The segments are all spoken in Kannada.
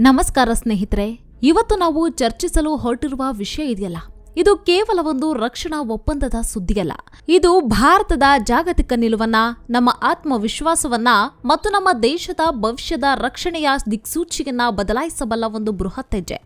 ನಮಸ್ಕಾರ ಸ್ನೇಹಿತರೆ, ಇವತ್ತು ನಾವು ಚರ್ಚಿಸಲು ಹೊರಟಿರುವ ವಿಷಯ ಇದೆಯಲ್ಲ. ಇದು ಕೇವಲ ಒಂದು ರಕ್ಷಣಾ ಒಪ್ಪಂದದ ಸುದ್ದಿಯಲ್ಲ. ಇದು ಭಾರತದ ಜಾಗತಿಕ ನಿಲುವನ್ನ, ನಮ್ಮ ಆತ್ಮವಿಶ್ವಾಸವನ್ನ ಮತ್ತು ನಮ್ಮ ದೇಶದ ಭವಿಷ್ಯದ ರಕ್ಷಣೆಯ ದಿಕ್ಸೂಚಿಯನ್ನ ಬದಲಾಯಿಸಬಲ್ಲ ಒಂದು ಬೃಹತ್ ಹೆಜ್ಜೆ.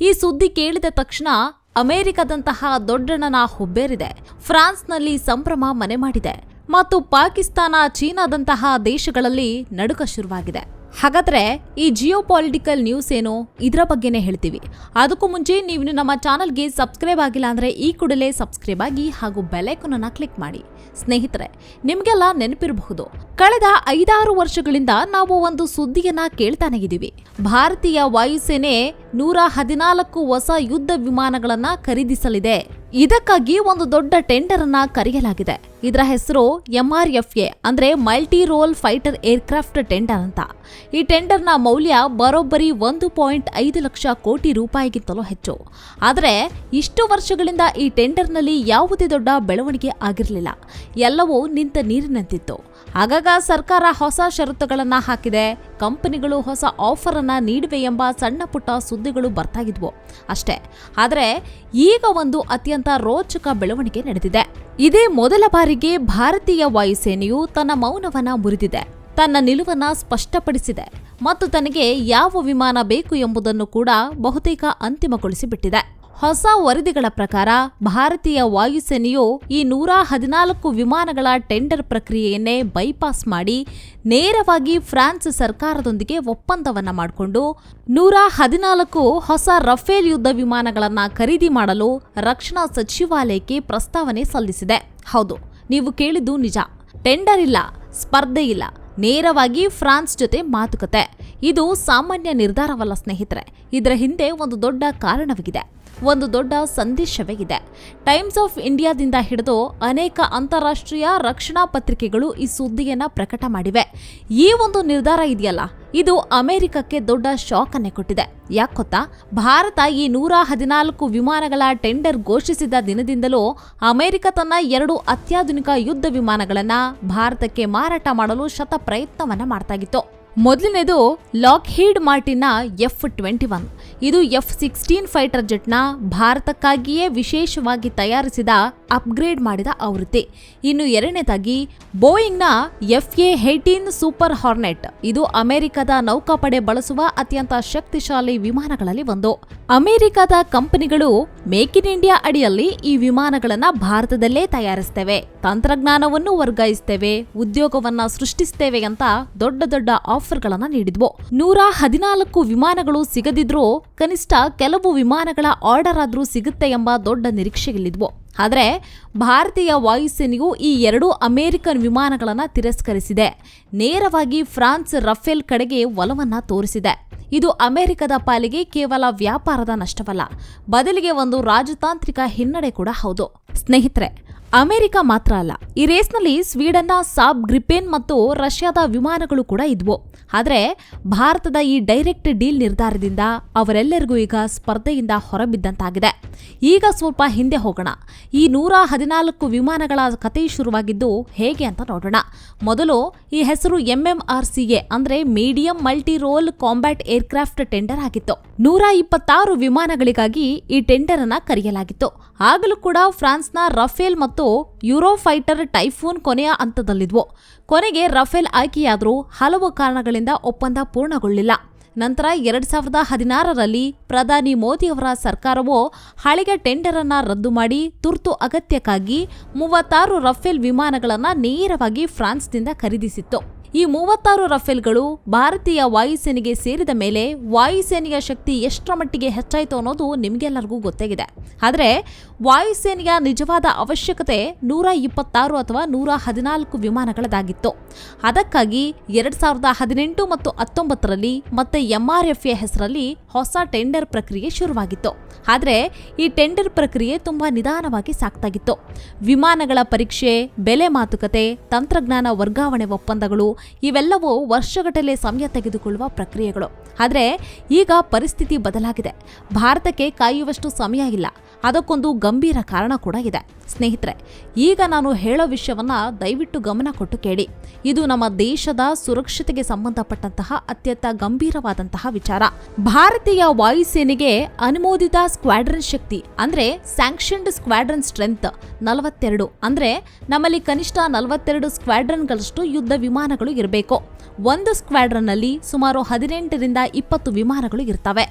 ಈ ಸುದ್ದಿ ಕೇಳಿದ ತಕ್ಷಣ ಅಮೆರಿಕದಂತಹ ದೊಡ್ಡಣ್ಣನ ಹುಬ್ಬೇರಿದೆ. ಫ್ರಾನ್ಸ್ನಲ್ಲಿ ಸಂಭ್ರಮ ಮನೆ ಮಾಡಿದೆ. ಮತ್ತು ಪಾಕಿಸ್ತಾನ ಚೀನಾದಂತಹ ದೇಶಗಳಲ್ಲಿ ನಡುಕ ಶುರುವಾಗಿದೆ. ಹಾಗಾದ್ರೆ ಈ ಜಿಯೋ ಪಾಲಿಟಿಕಲ್ ನ್ಯೂಸ್ ಏನು ಇದರ ಬಗ್ಗೆನೇ ಹೇಳ್ತೀವಿ. ಅದಕ್ಕೂ ಮುಂಚೆ ನೀವು ನಮ್ಮ ಚಾನಲ್ಗೆ ಸಬ್ಸ್ಕ್ರೈಬ್ ಆಗಿಲ್ಲ ಅಂದರೆ ಈ ಕೂಡಲೇ ಸಬ್ಸ್ಕ್ರೈಬ್ ಆಗಿ ಹಾಗೂ ಬೆಲೈಕನ್ ಅನ್ನ ಕ್ಲಿಕ್ ಮಾಡಿ. ಸ್ನೇಹಿತರೆ, ನಿಮಗೆಲ್ಲ ನೆನಪಿರಬಹುದು, ಕಳೆದ ಐದಾರು ವರ್ಷಗಳಿಂದ ನಾವು ಒಂದು ಸುದ್ದಿಯನ್ನ ಕೇಳ್ತಾನೆ ಇದ್ದೀವಿ ಭಾರತೀಯ ವಾಯುಸೇನೆ ನೂರ ಹದಿನಾಲ್ಕು ಹೊಸ ಯುದ್ಧ ವಿಮಾನಗಳನ್ನು ಖರೀದಿಸಲಿದೆ. ಇದಕ್ಕಾಗಿ ಒಂದು ದೊಡ್ಡ ಟೆಂಡರ್ ಅನ್ನ ಕರೆಯಲಾಗಿದೆ. ಇದರ ಹೆಸರು ಎಂ ಆರ್ ಎಫ್ ಎ ಅಂದ್ರೆ multi role fighter aircraft tender ಅಂತ. ಈ ಟೆಂಡರ್ನ ಮೌಲ್ಯ ಬರೋಬ್ಬರಿ ಒಂದು ಪಾಯಿಂಟ್ ಐದು ಲಕ್ಷ ಕೋಟಿ ರೂಪಾಯಿಗಿಂತಲೂ ಹೆಚ್ಚು. ಆದರೆ ಇಷ್ಟು ವರ್ಷಗಳಿಂದ ಈ ಟೆಂಡರ್ನಲ್ಲಿ ಯಾವುದೇ ದೊಡ್ಡ ಬೆಳವಣಿಗೆ ಆಗಿರಲಿಲ್ಲ. ಎಲ್ಲವೂ ನಿಂತ ನೀರಿನಂತಿತ್ತು. ಆಗಾಗ ಸರ್ಕಾರ ಹೊಸ ಷರತ್ತುಗಳನ್ನು ಹಾಕಿದೆ. ಕಂಪನಿಗಳು ಹೊಸ ಆಫರ್ ಅನ್ನ ನೀಡಿವೆ ಎಂಬ ಸಣ್ಣ ಪುಟ್ಟ ಸುದ್ದಿಗಳು ಬರ್ತಾ ಇದ್ವು ಅಷ್ಟೇ. ಆದರೆ ಈಗ ಒಂದು ಅತ್ಯಂತ ರೋಚಕ ಬೆಳವಣಿಗೆ ನಡೆದಿದೆ. ಇದೇ ಮೊದಲ ಬಾರಿಗೆ ಭಾರತೀಯ ವಾಯುಸೇನೆಯು ತನ್ನ ಮೌನವನ್ನ ಮುರಿದಿದೆ. ತನ್ನ ನಿಲುವನ್ನ ಸ್ಪಷ್ಟಪಡಿಸಿದೆ. ಮತ್ತು ತನಗೆ ಯಾವ ವಿಮಾನ ಬೇಕು ಎಂಬುದನ್ನು ಕೂಡ ಬಹುತೇಕ ಅಂತಿಮಗೊಳಿಸಿಬಿಟ್ಟಿದೆ. ಹೊಸ ವರದಿಗಳ ಪ್ರಕಾರ ಭಾರತೀಯ ವಾಯುಸೇನೆಯು ಈ ನೂರ ಹದಿನಾಲ್ಕು ವಿಮಾನಗಳ ಟೆಂಡರ್ ಪ್ರಕ್ರಿಯೆಯನ್ನೇ ಬೈಪಾಸ್ ಮಾಡಿ ನೇರವಾಗಿ ಫ್ರಾನ್ಸ್ ಸರ್ಕಾರದೊಂದಿಗೆ ಒಪ್ಪಂದವನ್ನ ಮಾಡಿಕೊಂಡು ನೂರ ಹದಿನಾಲ್ಕು ಹೊಸ ರಫೇಲ್ ಯುದ್ಧ ವಿಮಾನಗಳನ್ನು ಖರೀದಿ ಮಾಡಲು ರಕ್ಷಣಾ ಸಚಿವಾಲಯಕ್ಕೆ ಪ್ರಸ್ತಾವನೆ ಸಲ್ಲಿಸಿದೆ. ಹೌದು, ನೀವು ಕೇಳಿದ್ದು ನಿಜ. ಟೆಂಡರ್ ಇಲ್ಲ, ಸ್ಪರ್ಧೆ ಇಲ್ಲ, ನೇರವಾಗಿ ಫ್ರಾನ್ಸ್ ಜೊತೆ ಮಾತುಕತೆ. ಇದು ಸಾಮಾನ್ಯ ನಿರ್ಧಾರವಲ್ಲ ಸ್ನೇಹಿತರೆ. ಇದರ ಹಿಂದೆ ಒಂದು ದೊಡ್ಡ ಕಾರಣವಿದೆ. ಒಂದು ದೊಡ್ಡ ಸಂದೇಶವೇ ಇದೆ. ಟೈಮ್ಸ್ ಆಫ್ ಇಂಡಿಯಾದಿಂದ ಹಿಡಿದು ಅನೇಕ ಅಂತಾರಾಷ್ಟ್ರೀಯ ರಕ್ಷಣಾ ಪತ್ರಿಕೆಗಳು ಈ ಸುದ್ದಿಯನ್ನು ಪ್ರಕಟ ಮಾಡಿವೆ. ಈ ಒಂದು ನಿರ್ಧಾರ ಇದೆಯಲ್ಲ? ಇದು ಅಮೆರಿಕಕ್ಕೆ ದೊಡ್ಡ ಶಾಕ್ ಅನ್ನೇ ಕೊಟ್ಟಿದೆ. ಯಾಕೊತ್ತಾ ಭಾರತ ಈ ನೂರ ಹದಿನಾಲ್ಕು ವಿಮಾನಗಳ ಟೆಂಡರ್ ಘೋಷಿಸಿದ ದಿನದಿಂದಲೂ ಅಮೆರಿಕ ತನ್ನ ಎರಡು ಅತ್ಯಾಧುನಿಕ ಯುದ್ಧ ವಿಮಾನಗಳನ್ನ ಭಾರತಕ್ಕೆ ಮಾರಾಟ ಮಾಡಲು ಶತ ಪ್ರಯತ್ನವನ್ನ ಮಾಡ್ತಾಗಿತ್ತು ಮೊದಲನೇದು Lockheed Martin F twenty one. ಇದು ಎಫ್ ಸಿಕ್ಸ್ಟೀನ್ ಫೈಟರ್ ಜೆಟ್ನ ಭಾರತಕ್ಕಾಗಿಯೇ ವಿಶೇಷವಾಗಿ ತಯಾರಿಸಿದ, ಅಪ್ಗ್ರೇಡ್ ಮಾಡಿದ ಆವೃತ್ತಿ. ಇನ್ನು ಎರಡನೇದಾಗಿ, ಬೋಯಿಂಗ್ನ F A eighteen super hornet. ಇದು ಅಮೆರಿಕದ ನೌಕಾಪಡೆ ಬಳಸುವ ಅತ್ಯಂತ ಶಕ್ತಿಶಾಲಿ ವಿಮಾನಗಳಲ್ಲಿ ಒಂದು. ಅಮೆರಿಕದ ಕಂಪನಿಗಳು ಮೇಕ್ ಇನ್ ಇಂಡಿಯಾ ಅಡಿಯಲ್ಲಿ ಈ ವಿಮಾನಗಳನ್ನ ಭಾರತದಲ್ಲೇ ತಯಾರಿಸ್ತೇವೆ. ತಂತ್ರಜ್ಞಾನವನ್ನು ವರ್ಗಾಯಿಸ್ತೇವೆ, ಉದ್ಯೋಗವನ್ನ ಸೃಷ್ಟಿಸ್ತೇವೆ ಅಂತ ದೊಡ್ಡ ದೊಡ್ಡ ಆಫರ್ಗಳನ್ನ ನೀಡಿದ್ವು. ನೂರ ಹದಿನಾಲ್ಕು ವಿಮಾನಗಳು ಸಿಗದಿದ್ರೂ ಕನಿಷ್ಠ ಕೆಲವು ವಿಮಾನಗಳ ಆರ್ಡರ್ ಆದರೂ ಸಿಗುತ್ತೆ ಎಂಬ ದೊಡ್ಡ ನಿರೀಕ್ಷೆಯಲ್ಲಿದ್ವು. ಆದರೆ ಭಾರತೀಯ ವಾಯುಸೇನೆಯು ಈ ಎರಡೂ ಅಮೆರಿಕನ್ ವಿಮಾನಗಳನ್ನು ತಿರಸ್ಕರಿಸಿದೆ. ನೇರವಾಗಿ ಫ್ರಾನ್ಸ್ ರಫೇಲ್ ಕಡೆಗೆ ಒಲವನ್ನು ತೋರಿಸಿದೆ. ಇದು ಅಮೆರಿಕದ ಪಾಲಿಗೆ ಕೇವಲ ವ್ಯಾಪಾರದ ನಷ್ಟವಲ್ಲ, ಬದಲಿಗೆ ಒಂದು ರಾಜತಾಂತ್ರಿಕ ಹಿನ್ನಡೆ ಕೂಡ ಹೌದು. ಸ್ನೇಹಿತರೆ ಅಮೆರಿಕ ಮಾತ್ರ ಅಲ್ಲ, ಈ ರೇಸ್ನಲ್ಲಿ ಸ್ವೀಡನ್ನ ಸಾಬ್ ಗ್ರಿಪೇನ್ ಮತ್ತು ರಷ್ಯಾದ ವಿಮಾನಗಳು ಕೂಡ ಇದ್ವು. ಆದರೆ ಭಾರತದ ಈ ಡೈರೆಕ್ಟ್ ಡೀಲ್ ನಿರ್ಧಾರದಿಂದ ಅವರೆಲ್ಲರಿಗೂ ಈಗ ಸ್ಪರ್ಧೆಯಿಂದ ಹೊರಬಿದ್ದಂತಾಗಿದೆ. ಈಗ ಸ್ವಲ್ಪ ಹಿಂದೆ ಹೋಗೋಣ. ಈ ನೂರ ಹದಿನಾಲ್ಕು ವಿಮಾನಗಳ ಕತೆ ಶುರುವಾಗಿದ್ದು ಹೇಗೆ ಅಂತ ನೋಡೋಣ. ಮೊದಲು ಈ ಹೆಸರು ಎಂಎಂಆರ್ ಸಿಎ ಅಂದರೆ medium multi role combat aircraft tender ಆಗಿತ್ತು. ನೂರ ಇಪ್ಪತ್ತಾರು ವಿಮಾನಗಳಿಗಾಗಿ ಈ ಟೆಂಡರ್ ಅನ್ನ ಕರೆಯಲಾಗಿತ್ತು. ಆಗಲೂ ಕೂಡ ಫ್ರಾನ್ಸ್ನ ರಫೇಲ್ ಮತ್ತು ಯುರೋಫೈಟರ್ ಟೈಫೂನ್ ಕೊನೆಯ ಹಂತದಲ್ಲಿದ್ವು. ಕೊನೆಗೆ ರಫೇಲ್ ಆಯ್ಕೆಯಾದರೂ ಹಲವು ಕಾರಣಗಳಿಂದ ಒಪ್ಪಂದ ಪೂರ್ಣಗೊಳ್ಳಿಲ್ಲ. ನಂತರ ಎರಡ್ ಸಾವಿರದ ಹದಿನಾರರಲ್ಲಿ ಪ್ರಧಾನಿ ಮೋದಿಯವರ ಸರ್ಕಾರವು ಹಳೆಯ ಟೆಂಡರ್ ಅನ್ನು ರದ್ದು ಮಾಡಿ ತುರ್ತು ಅಗತ್ಯಕ್ಕಾಗಿ ಮೂವತ್ತಾರು ರಫೇಲ್ ವಿಮಾನಗಳನ್ನು ನೇರವಾಗಿ ಫ್ರಾನ್ಸ್ನಿಂದ ಖರೀದಿಸಿತ್ತು. ಈ ಮೂವತ್ತಾರು ರಫೇಲ್ಗಳು ಭಾರತೀಯ ವಾಯುಸೇನೆಗೆ ಸೇರಿದ ಮೇಲೆ ವಾಯುಸೇನೆಯ ಶಕ್ತಿ ಎಷ್ಟರ ಮಟ್ಟಿಗೆ ಹೆಚ್ಚಾಯಿತು ಅನ್ನೋದು ನಿಮಗೆಲ್ಲರಿಗೂ ಗೊತ್ತಾಗಿದೆ. ಆದರೆ ವಾಯುಸೇನೆಯ ನಿಜವಾದ ಅವಶ್ಯಕತೆ ನೂರ ಇಪ್ಪತ್ತಾರು ಅಥವಾ ನೂರ ಹದಿನಾಲ್ಕು ವಿಮಾನಗಳದಾಗಿತ್ತು ಅದಕ್ಕಾಗಿ ಎರಡು ಸಾವಿರದ ಹದಿನೆಂಟು ಮತ್ತು ಹತ್ತೊಂಬತ್ತರಲ್ಲಿ ಮತ್ತೆ ಎಂಆರ್ಎಫ್ಎ ಹೆಸರಲ್ಲಿ ಹೊಸ ಟೆಂಡರ್ ಪ್ರಕ್ರಿಯೆ ಶುರುವಾಗಿತ್ತು. ಆದರೆ ಈ ಟೆಂಡರ್ ಪ್ರಕ್ರಿಯೆ ತುಂಬಾ ನಿಧಾನವಾಗಿ ಸಾಕ್ತಾಗಿತ್ತು. ವಿಮಾನಗಳ ಪರೀಕ್ಷೆ, ಬೆಲೆ ಮಾತುಕತೆ, ತಂತ್ರಜ್ಞಾನ ವರ್ಗಾವಣೆ ಒಪ್ಪಂದಗಳು ಇವೆಲ್ಲವೂ ವರ್ಷಗಟ್ಟಲೆ ಸಮಯ ತೆಗೆದುಕೊಳ್ಳುವ ಪ್ರಕ್ರಿಯೆಗಳು. ಆದರೆ ಈಗ ಪರಿಸ್ಥಿತಿ ಬದಲಾಗಿದೆ. ಭಾರತಕ್ಕೆ ಕಾಯುವಷ್ಟು ಸಮಯ ಇಲ್ಲ. ಅದಕ್ಕೊಂದು ಗಂಭೀರ ಕಾರಣ ಕೂಡ ಇದೆ. ಸ್ನೇಹಿತರೆ, ಈಗ ನಾನು ಹೇಳೋ ವಿಷಯವನ್ನ ದಯವಿಟ್ಟು ಗಮನ ಕೊಟ್ಟು ಕೇಳಿ. ಇದು ನಮ್ಮ ದೇಶದ ಸುರಕ್ಷತೆಗೆ ಸಂಬಂಧಪಟ್ಟಂತಹ ಅತ್ಯಂತ ಗಂಭೀರವಾದಂತಹ ವಿಚಾರ. ಭಾರತೀಯ ವಾಯುಸೇನೆಗೆ ಅನುಮೋದಿತ ಸ್ಕ್ವಾಡ್ರನ್ ಶಕ್ತಿ, ಅಂದ್ರೆ ಸ್ಯಾಂಕ್ಷನ್ಡ್ ಸ್ಕ್ವಾಡ್ರನ್ ಸ್ಟ್ರೆಂತ್ ನಲವತ್ತೆರಡು, ಅಂದ್ರೆ ನಮ್ಮಲ್ಲಿ ಕನಿಷ್ಠ ನಲವತ್ತೆರಡು ಸ್ಕ್ವಾಡ್ರನ್ಗಳಷ್ಟು ಯುದ್ಧ ವಿಮಾನಗಳು ಇರಬೇಕು. ಒಂದು ಸ್ಕ್ವಾಡ್ರನ್ನಲ್ಲಿ ಸುಮಾರು ಹದಿನೆಂಟರಿಂದ ಇಪ್ಪತ್ತು ವಿಮಾನಗಳು ಇರ್ತವೆ.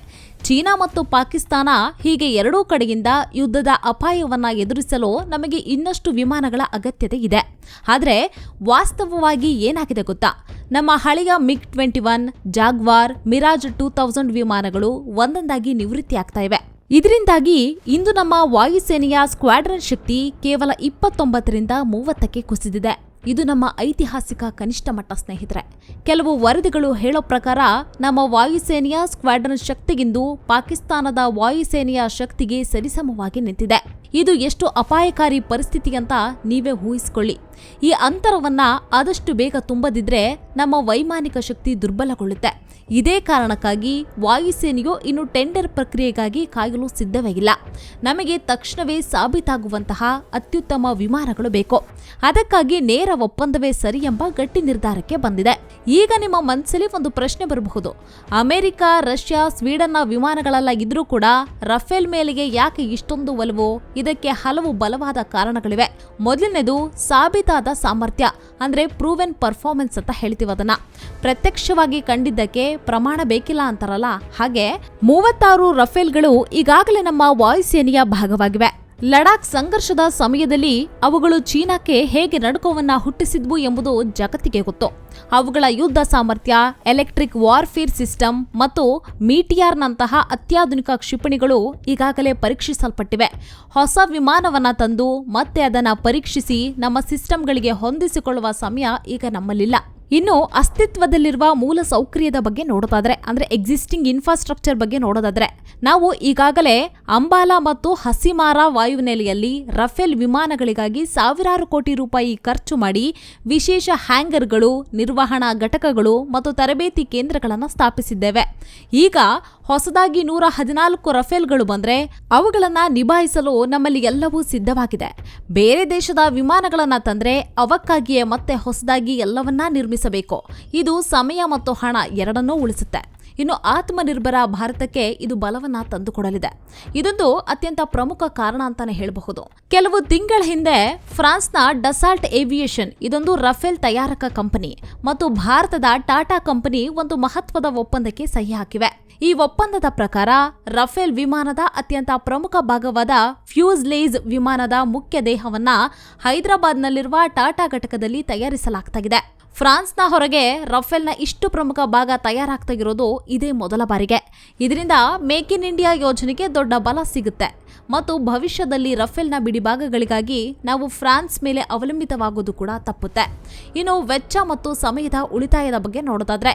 ಚೀನಾ ಮತ್ತು ಪಾಕಿಸ್ತಾನ ಹೀಗೆ ಎರಡೂ ಕಡೆಯಿಂದ ಯುದ್ಧದ ಅಪಾಯವನ್ನ ಎದುರಿಸಲು ನಮಗೆ ಇನ್ನಷ್ಟು ವಿಮಾನಗಳ ಅಗತ್ಯತೆ ಇದೆ. ಆದರೆ ವಾಸ್ತವವಾಗಿ ಏನಾಗಿದೆ ಗೊತ್ತಾ? ನಮ್ಮ ಹಳೆಯ MiG twenty one Jaguar, Mirage two thousand ವಿಮಾನಗಳು ಒಂದೊಂದಾಗಿ ನಿವೃತ್ತಿ ಆಗ್ತಾ ಇವೆ. ಇದರಿಂದಾಗಿ ಇಂದು ನಮ್ಮ ವಾಯುಸೇನೆಯ ಸ್ಕ್ವಾಡ್ರನ್ ಶಕ್ತಿ ಕೇವಲ ಇಪ್ಪತ್ತೊಂಬತ್ತರಿಂದ ಮೂವತ್ತಕ್ಕೆ ಕುಸಿದಿದೆ. ಇದು ನಮ್ಮ ಐತಿಹಾಸಿಕ ಕನಿಷ್ಠ ಮಟ್ಟ ಸ್ನೇಹಿತರೆ. ಕೆಲವು ವರದಿಗಳು ಹೇಳೋ ಪ್ರಕಾರ ನಮ್ಮ ವಾಯುಸೇನೆಯ ಸ್ಕ್ವಾಡ್ರನ್ ಶಕ್ತಿಗಿಂದು ಪಾಕಿಸ್ತಾನದ ವಾಯುಸೇನೆಯ ಶಕ್ತಿಗೆ ಸರಿಸಮವಾಗಿ ನಿಂತಿದೆ. ಇದು ಎಷ್ಟು ಅಪಾಯಕಾರಿ ಪರಿಸ್ಥಿತಿ ಅಂತ ನೀವೇ ಊಹಿಸಿಕೊಳ್ಳಿ. ಈ ಅಂತರವನ್ನ ಆದಷ್ಟು ಬೇಗ ತುಂಬದಿದ್ರೆ ನಮ್ಮ ವೈಮಾನಿಕ ಶಕ್ತಿ ದುರ್ಬಲಗೊಳ್ಳುತ್ತೆ. ಇದೇ ಕಾರಣಕ್ಕಾಗಿ ವಾಯುಸೇನೆಯು ಇನ್ನು ಟೆಂಡರ್ ಪ್ರಕ್ರಿಯೆಗಾಗಿ ಕಾಯಲು ಸಿದ್ಧವಾಗಿಲ್ಲ. ನಮಗೆ ತಕ್ಷಣವೇ ಸಾಬೀತಾಗುವಂತಹ ಅತ್ಯುತ್ತಮ ವಿಮಾನಗಳು ಬೇಕು. ಅದಕ್ಕಾಗಿ ನೇರ ಒಪ್ಪಂದವೇ ಸರಿ ಎಂಬ ಗಟ್ಟಿ ನಿರ್ಧಾರಕ್ಕೆ ಬಂದಿದೆ. ಈಗ ನಿಮ್ಮ ಮನಸ್ಸಲ್ಲಿ ಒಂದು ಪ್ರಶ್ನೆ ಬರಬಹುದು. ಅಮೆರಿಕ, ರಷ್ಯಾ, ಸ್ವೀಡನ್ನ ವಿಮಾನಗಳೆಲ್ಲ ಇದ್ರೂ ಕೂಡ ರಫೇಲ್ ಮೇಲೆಗೆ ಯಾಕೆ ಇಷ್ಟೊಂದು ಒಲವು? ಇದಕ್ಕೆ ಹಲವು ಬಲವಾದ ಕಾರಣಗಳಿವೆ. ಮೊದಲನೇದು ಸಾಬೀತಾದ ಸಾಮರ್ಥ್ಯ, ಅಂದ್ರೆ ಪ್ರೂವೆನ್ ಪರ್ಫಾರ್ಮೆನ್ಸ್ ಅಂತ ಹೇಳ್ತೀವಿ ಅದನ್ನ ಪ್ರತ್ಯಕ್ಷವಾಗಿ ಕಂಡಿದ್ದಕ್ಕೆ ಪ್ರಮಾಣ ಬೇಕಿಲ್ಲ ಅಂತಾರಲ್ಲ, ಹಾಗೆ ಮೂವತ್ತಾರು ರಫೇಲ್ಗಳು ಈಗಾಗಲೇ ನಮ್ಮ ವಾಯುಸೇನೆಯ ಭಾಗವಾಗಿವೆ. ಲಡಾಖ್ ಸಂಘರ್ಷದ ಸಮಯದಲ್ಲಿ ಅವುಗಳು ಚೀನಾಕ್ಕೆ ಹೇಗೆ ನಡುಕವನ್ನ ಹುಟ್ಟಿಸಿದ್ವು ಎಂಬುದು ಜಗತ್ತಿಗೆ ಗೊತ್ತು. ಅವುಗಳ ಯುದ್ಧ ಸಾಮರ್ಥ್ಯ ಎಲೆಕ್ಟ್ರಿಕ್ ವಾರ್ಫೇರ್ ಸಿಸ್ಟಮ್ ಮತ್ತು ಮೀಟಿಯಾರ್ನಂತಹ ಅತ್ಯಾಧುನಿಕ ಕ್ಷಿಪಣಿಗಳು ಈಗಾಗಲೇ ಪರೀಕ್ಷಿಸಲ್ಪಟ್ಟಿವೆ. ಹೊಸ ವಿಮಾನವನ್ನ ತಂದು ಮತ್ತೆ ಅದನ್ನು ಪರೀಕ್ಷಿಸಿ ನಮ್ಮ ಸಿಸ್ಟಮ್ಗಳಿಗೆ ಹೊಂದಿಸಿಕೊಳ್ಳುವ ಸಮಯ ಈಗ ನಮ್ಮಲ್ಲಿಲ್ಲ. ಇನ್ನು ಅಸ್ತಿತ್ವದಲ್ಲಿರುವ ಮೂಲ ಸೌಕರ್ಯದ ಬಗ್ಗೆ ನೋಡೋದಾದ್ರೆ, ಅಂದ್ರೆ ಎಕ್ಸಿಸ್ಟಿಂಗ್ ಇನ್ಫ್ರಾಸ್ಟ್ರಕ್ಚರ್ ಬಗ್ಗೆ ನೋಡೋದಾದ್ರೆ, ನಾವು ಈಗಾಗಲೇ ಅಂಬಾಲಾ ಮತ್ತು ಹಸಿಮಾರಾ ವಾಯುನೆಲೆಯಲ್ಲಿ ರಫೇಲ್ ವಿಮಾನಗಳಿಗಾಗಿ ಸಾವಿರಾರು ಕೋಟಿ ರೂಪಾಯಿ ಖರ್ಚು ಮಾಡಿ ವಿಶೇಷ ಹ್ಯಾಂಗರ್ಗಳು, ನಿರ್ವಹಣಾ ಘಟಕಗಳು ಮತ್ತು ತರಬೇತಿ ಕೇಂದ್ರಗಳನ್ನು ಸ್ಥಾಪಿಸಿದ್ದೇವೆ. ಈಗ ಹೊಸದಾಗಿ ನೂರ ಹದಿನಾಲ್ಕು ರಫೇಲ್ಗಳು ಬಂದ್ರೆ ಅವುಗಳನ್ನು ನಿಭಾಯಿಸಲು ನಮ್ಮಲ್ಲಿ ಎಲ್ಲವೂ ಸಿದ್ಧವಾಗಿದೆ. ಬೇರೆ ದೇಶದ ವಿಮಾನಗಳನ್ನು ತಂದ್ರೆ ಅವಕ್ಕಾಗಿಯೇ ಮತ್ತೆ ಹೊಸದಾಗಿ ಎಲ್ಲವನ್ನ ನಿರ್ಮಿಸಬೇಕು ಇದು ಸಮಯ ಮತ್ತು ಹಣ ಎರಡನ್ನೂ ಉಳಿಸುತ್ತೆ. ಇನ್ನು ಆತ್ಮನಿರ್ಭರ ಭಾರತಕ್ಕೆ ಇದು ಬಲವನ್ನ ತಂದುಕೊಡಲಿದೆ. ಇದೊಂದು ಅತ್ಯಂತ ಪ್ರಮುಖ ಕಾರಣ ಅಂತಾನೆ ಹೇಳಬಹುದು. ಕೆಲವು ತಿಂಗಳ ಹಿಂದೆ ಫ್ರಾನ್ಸ್ನ ಡಸಾಲ್ಟ್ ಏವಿಯೇಷನ್ ಇದೊಂದು ರಫೇಲ್ ತಯಾರಕ ಕಂಪನಿ ಮತ್ತು ಭಾರತದ ಟಾಟಾ ಕಂಪನಿ ಒಂದು ಮಹತ್ವದ ಒಪ್ಪಂದಕ್ಕೆ ಸಹಿ ಹಾಕಿವೆ. ಈ ಒಪ್ಪಂದದ ಪ್ರಕಾರ ರಫೇಲ್ ವಿಮಾನದ ಅತ್ಯಂತ ಪ್ರಮುಖ ಭಾಗವಾದ ಫ್ಯೂಸ್ಲೇಜ್ ವಿಮಾನದ ಮುಖ್ಯ ದೇಹವನ್ನ ಹೈದರಾಬಾದ್ನಲ್ಲಿರುವ ಟಾಟಾ ಘಟಕದಲ್ಲಿ ತಯಾರಿಸಲಾಗ್ತಾ ಇದೆ ಫ್ರಾನ್ಸ್ನ ಹೊರಗೆ ರಫೇಲ್ನ ಇಷ್ಟು ಪ್ರಮುಖ ಭಾಗ ತಯಾರಾಗ್ತಾ ಇರೋದು ಇದೇ ಮೊದಲ ಬಾರಿಗೆ. ಇದರಿಂದ ಮೇಕ್ ಇನ್ ಇಂಡಿಯಾ ಯೋಜನೆಗೆ ದೊಡ್ಡ ಬಲ ಸಿಗುತ್ತೆ. ಮತ್ತು ಭವಿಷ್ಯದಲ್ಲಿ ರಫೇಲ್ನ ಬಿಡಿಭಾಗಗಳಿಗಾಗಿ ನಾವು ಫ್ರಾನ್ಸ್ ಮೇಲೆ ಅವಲಂಬಿತವಾಗೋದು ಕೂಡ ತಪ್ಪುತ್ತೆ. ಇನ್ನು ವೆಚ್ಚ ಮತ್ತು ಸಮಯದ ಉಳಿತಾಯದ ಬಗ್ಗೆ ನೋಡೋದಾದ್ರೆ,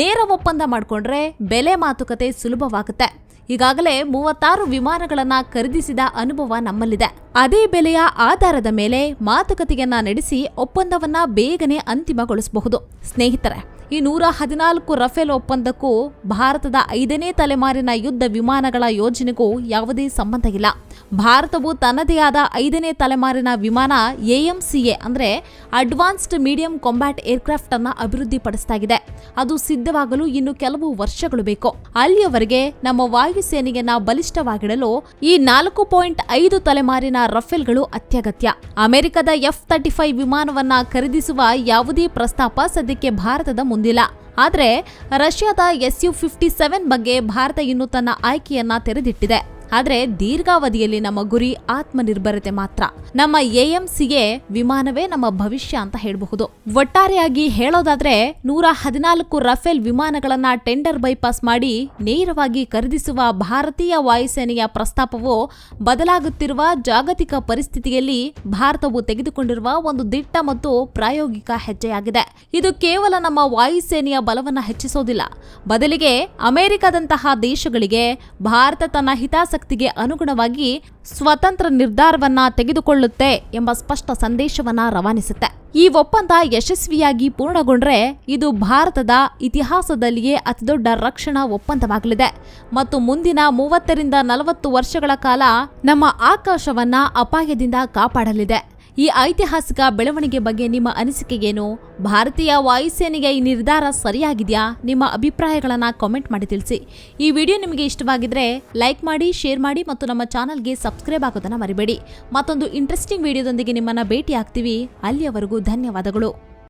ನೇರ ಒಪ್ಪಂದ ಮಾಡಿಕೊಂಡ್ರೆ ಬೆಲೆ ಮಾತುಕತೆ ಸುಲಭವಾಗುತ್ತೆ. ಈಗಾಗಲೇ ಮೂವತ್ತಾರು ವಿಮಾನಗಳನ್ನ ಖರೀದಿಸಿದ ಅನುಭವ ನಮ್ಮಲ್ಲಿದೆ. ಅದೇ ಬೆಲೆಯ ಆಧಾರದ ಮೇಲೆ ಮಾತುಕತೆಯನ್ನ ನಡೆಸಿ ಒಪ್ಪಂದವನ್ನ ಬೇಗನೆ ಅಂತಿಮಗೊಳಿಸಬಹುದು. ಸ್ನೇಹಿತರೆ, ಈ ನೂರ ಹದಿನಾಲ್ಕು ರಫೇಲ್ ಒಪ್ಪಂದಕ್ಕೂ ಭಾರತದ ಐದನೇ ತಲೆಮಾರಿನ ಯುದ್ಧ ವಿಮಾನಗಳ ಯೋಜನೆಗೂ ಯಾವುದೇ ಸಂಬಂಧ ಇಲ್ಲ. ಭಾರತವು ತನ್ನದೇ ಆದ ಐದನೇ ತಲೆಮಾರಿನ ವಿಮಾನ ಎಎಂಸಿಎ ಅಂದರೆ ಅಡ್ವಾನ್ಸ್ಡ್ ಮೀಡಿಯಂ ಕಾಂಬ್ಯಾಟ್ ಏರ್ಕ್ರಾಫ್ಟ್ ಅನ್ನು ಅಭಿವೃದ್ಧಿಪಡಿಸಲಾಗಿದೆ ಅದು ಸಿದ್ಧವಾಗಲು ಇನ್ನು ಕೆಲವು ವರ್ಷಗಳು ಬೇಕು. ಅಲ್ಲಿಯವರೆಗೆ ನಮ್ಮ ವಾಯುಸೇನೆಯನ್ನ ಬಲಿಷ್ಠವಾಗಿಡಲು ಈ ನಾಲ್ಕು ಪಾಯಿಂಟ್ ಐದು ತಲೆಮಾರಿನ ರಫೇಲ್ಗಳು ಅತ್ಯಗತ್ಯ. ಅಮೆರಿಕದ ಎಫ್ ತರ್ಟಿ ಫೈವ್ ವಿಮಾನವನ್ನ ಖರೀದಿಸುವ ಯಾವುದೇ ಪ್ರಸ್ತಾಪ ಸದ್ಯಕ್ಕೆ ಭಾರತದ ಮುಂದಿಲ್ಲ. ಆದರೆ ರಷ್ಯಾದ ಎಸ್ ಯು ಫಿಫ್ಟಿ ಸೆವೆನ್ ಬಗ್ಗೆ ಭಾರತ ಇನ್ನು ತನ್ನ ಆಯ್ಕೆಯನ್ನ ತೆರೆದಿಟ್ಟಿದೆ. ಆದರೆ ದೀರ್ಘಾವಧಿಯಲ್ಲಿ ನಮ್ಮ ಗುರಿ ಆತ್ಮನಿರ್ಭರತೆ ಮಾತ್ರ. ನಮ್ಮ ಎಎಂಸಿಗೆ ವಿಮಾನವೇ ನಮ್ಮ ಭವಿಷ್ಯ ಅಂತ ಹೇಳಬಹುದು. ಒಟ್ಟಾರೆಯಾಗಿ ಹೇಳೋದಾದ್ರೆ ನೂರ ಹದಿನಾಲ್ಕು ರಫೇಲ್ ವಿಮಾನಗಳನ್ನ ಟೆಂಡರ್ ಬೈಪಾಸ್ ಮಾಡಿ ನೇರವಾಗಿ ಖರೀದಿಸುವ ಭಾರತೀಯ ವಾಯುಸೇನೆಯ ಪ್ರಸ್ತಾಪವು ಬದಲಾಗುತ್ತಿರುವ ಜಾಗತಿಕ ಪರಿಸ್ಥಿತಿಯಲ್ಲಿ ಭಾರತವು ತೆಗೆದುಕೊಂಡಿರುವ ಒಂದು ದಿಟ್ಟ ಮತ್ತು ಪ್ರಾಯೋಗಿಕ ಹೆಜ್ಜೆಯಾಗಿದೆ. ಇದು ಕೇವಲ ನಮ್ಮ ವಾಯುಸೇನೆಯ ಬಲವನ್ನ ಹೆಚ್ಚಿಸೋದಿಲ್ಲ. ಬದಲಿಗೆ ಅಮೆರಿಕದಂತಹ ದೇಶಗಳಿಗೆ ಭಾರತ ತನ್ನ ಹಿತಾಸಕ್ತಿ ಹಿತಾಸಕ್ತಿಗೆ ಅನುಗುಣವಾಗಿ ಸ್ವತಂತ್ರ ನಿರ್ಧಾರವನ್ನ ತೆಗೆದುಕೊಳ್ಳುತ್ತೆ ಎಂಬ ಸ್ಪಷ್ಟ ಸಂದೇಶವನ್ನ ರವಾನಿಸುತ್ತೆ. ಈ ಒಪ್ಪಂದ ಯಶಸ್ವಿಯಾಗಿ ಪೂರ್ಣಗೊಂಡ್ರೆ ಇದು ಭಾರತದ ಇತಿಹಾಸದಲ್ಲಿಯೇ ಅತಿದೊಡ್ಡ ರಕ್ಷಣಾ ಒಪ್ಪಂದವಾಗಲಿದೆ. ಮತ್ತು ಮುಂದಿನ ಮೂವತ್ತರಿಂದ ನಲವತ್ತು ವರ್ಷಗಳ ಕಾಲ ನಮ್ಮ ಆಕಾಶವನ್ನ ಅಪಾಯದಿಂದ ಕಾಪಾಡಲಿದೆ. ಈ ಐತಿಹಾಸಿಕ ಬೆಳವಣಿಗೆ ಬಗ್ಗೆ ನಿಮ್ಮ ಅನಿಸಿಕೆ ಏನು ಭಾರತೀಯ ವಾಯುಸೇನೆಗೆ ಈ ನಿರ್ಧಾರ ಸರಿಯಾಗಿದೆಯಾ? ನಿಮ್ಮ ಅಭಿಪ್ರಾಯಗಳನ್ನು ಕಾಮೆಂಟ್ ಮಾಡಿ ತಿಳಿಸಿ. ಈ ವಿಡಿಯೋ ನಿಮಗೆ ಇಷ್ಟವಾಗಿದ್ರೆ ಲೈಕ್ ಮಾಡಿ ಶೇರ್ ಮಾಡಿ ಮತ್ತು ನಮ್ಮ ಚಾನಲ್ಗೆ ಸಬ್ಸ್ಕ್ರೈಬ್ ಆಗೋದನ್ನು ಮರಿಬೇಡಿ. ಮತ್ತೊಂದು ಇಂಟ್ರೆಸ್ಟಿಂಗ್ ವಿಡಿಯೋದೊಂದಿಗೆ ನಿಮ್ಮನ್ನು ಭೇಟಿ ಆಗ್ತೀವಿ ಅಲ್ಲಿಯವರೆಗೂ ಧನ್ಯವಾದಗಳು.